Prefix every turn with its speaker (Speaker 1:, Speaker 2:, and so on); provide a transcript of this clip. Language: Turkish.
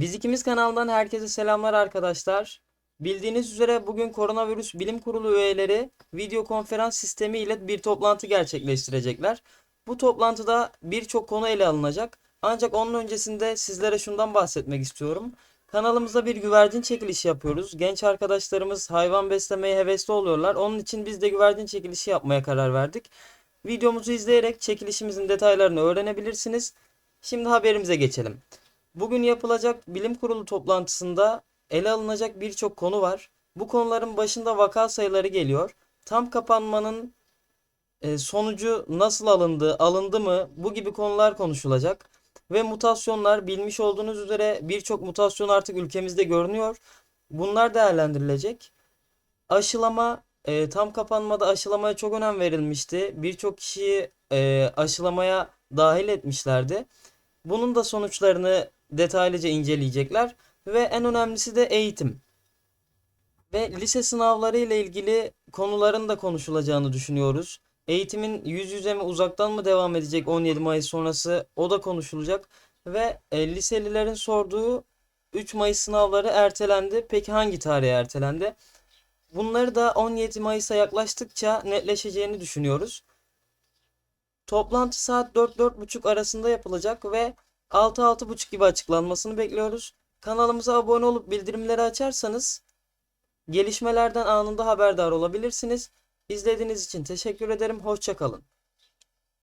Speaker 1: Biz ikimiz kanalından herkese selamlar arkadaşlar. Bildiğiniz üzere bugün Koronavirüs Bilim Kurulu üyeleri video konferans sistemi ile bir toplantı gerçekleştirecekler. Bu toplantıda birçok konu ele alınacak. Ancak onun öncesinde sizlere şundan bahsetmek istiyorum. Kanalımızda bir güvercin çekilişi yapıyoruz. Genç arkadaşlarımız hayvan beslemeye hevesli oluyorlar. Onun için biz de güvercin çekilişi yapmaya karar verdik. Videomuzu izleyerek çekilişimizin detaylarını öğrenebilirsiniz. Şimdi haberimize geçelim. Bugün yapılacak bilim kurulu toplantısında ele alınacak birçok konu var. Bu konuların başında vaka sayıları geliyor. Tam kapanmanın e, sonucu nasıl alındı, alındı mı? Bu gibi konular konuşulacak. Ve mutasyonlar bilmiş olduğunuz üzere birçok mutasyon artık ülkemizde görünüyor. Bunlar değerlendirilecek. Aşılama e, tam kapanmada aşılamaya çok önem verilmişti. Birçok kişiyi e, aşılamaya dahil etmişlerdi. Bunun da sonuçlarını detaylıca inceleyecekler ve en önemlisi de eğitim. Ve lise sınavları ile ilgili konuların da konuşulacağını düşünüyoruz. Eğitimin yüz yüze mi uzaktan mı devam edecek 17 Mayıs sonrası o da konuşulacak. Ve e, liselilerin sorduğu 3 Mayıs sınavları ertelendi. Peki hangi tarihe ertelendi? Bunları da 17 Mayıs'a yaklaştıkça netleşeceğini düşünüyoruz. Toplantı saat 4-4.30 arasında yapılacak ve 6-6.30 gibi açıklanmasını bekliyoruz. Kanalımıza abone olup bildirimleri açarsanız gelişmelerden anında haberdar olabilirsiniz. İzlediğiniz için teşekkür ederim. Hoşça kalın.